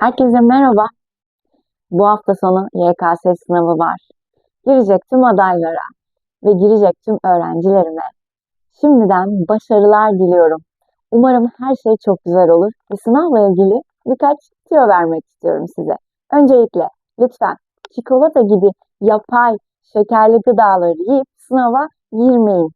Herkese merhaba. Bu hafta sonu YKS sınavı var. Girecek tüm adaylara ve girecek tüm öğrencilerime şimdiden başarılar diliyorum. Umarım her şey çok güzel olur ve sınavla ilgili birkaç tüyo vermek istiyorum size. Öncelikle lütfen çikolata gibi yapay şekerli gıdaları yiyip sınava girmeyin.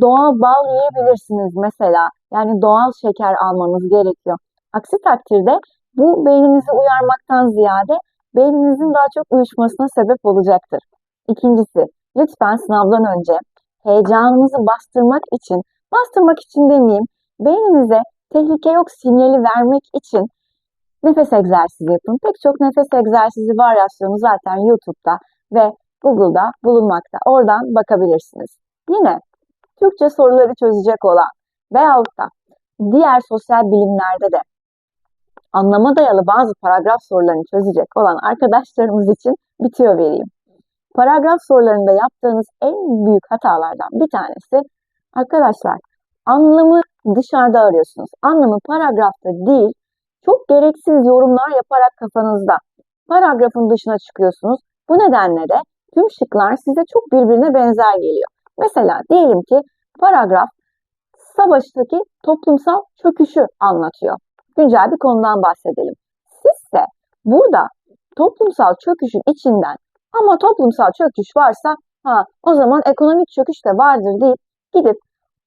Doğal bal yiyebilirsiniz mesela. Yani doğal şeker almanız gerekiyor. Aksi takdirde bu beyninizi uyarmaktan ziyade beyninizin daha çok uyuşmasına sebep olacaktır. İkincisi, lütfen sınavdan önce heyecanınızı bastırmak için, bastırmak için demeyeyim, beyninize tehlike yok sinyali vermek için nefes egzersizi yapın. Pek çok nefes egzersizi varyasyonu zaten YouTube'da ve Google'da bulunmakta. Oradan bakabilirsiniz. Yine Türkçe soruları çözecek olan veyahut da diğer sosyal bilimlerde de anlama dayalı bazı paragraf sorularını çözecek olan arkadaşlarımız için bitiyor vereyim. Paragraf sorularında yaptığınız en büyük hatalardan bir tanesi arkadaşlar anlamı dışarıda arıyorsunuz. Anlamı paragrafta değil, çok gereksiz yorumlar yaparak kafanızda paragrafın dışına çıkıyorsunuz. Bu nedenle de tüm şıklar size çok birbirine benzer geliyor. Mesela diyelim ki paragraf savaştaki toplumsal çöküşü anlatıyor güncel bir konudan bahsedelim. Sizse burada toplumsal çöküşün içinden ama toplumsal çöküş varsa ha o zaman ekonomik çöküş de vardır deyip gidip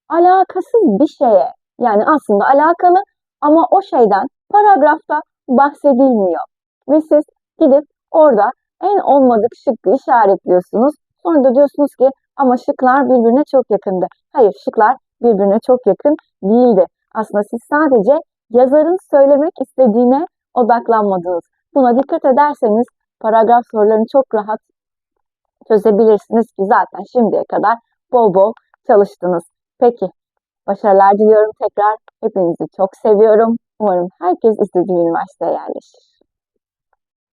alakasız bir şeye yani aslında alakalı ama o şeyden paragrafta bahsedilmiyor. Ve siz gidip orada en olmadık şıkkı işaretliyorsunuz. Sonra da diyorsunuz ki ama şıklar birbirine çok yakındı. Hayır şıklar birbirine çok yakın değildi. Aslında siz sadece yazarın söylemek istediğine odaklanmadınız. Buna dikkat ederseniz paragraf sorularını çok rahat çözebilirsiniz ki zaten şimdiye kadar bol bol çalıştınız. Peki, başarılar diliyorum tekrar. Hepinizi çok seviyorum. Umarım herkes istediği üniversiteye yerleşir.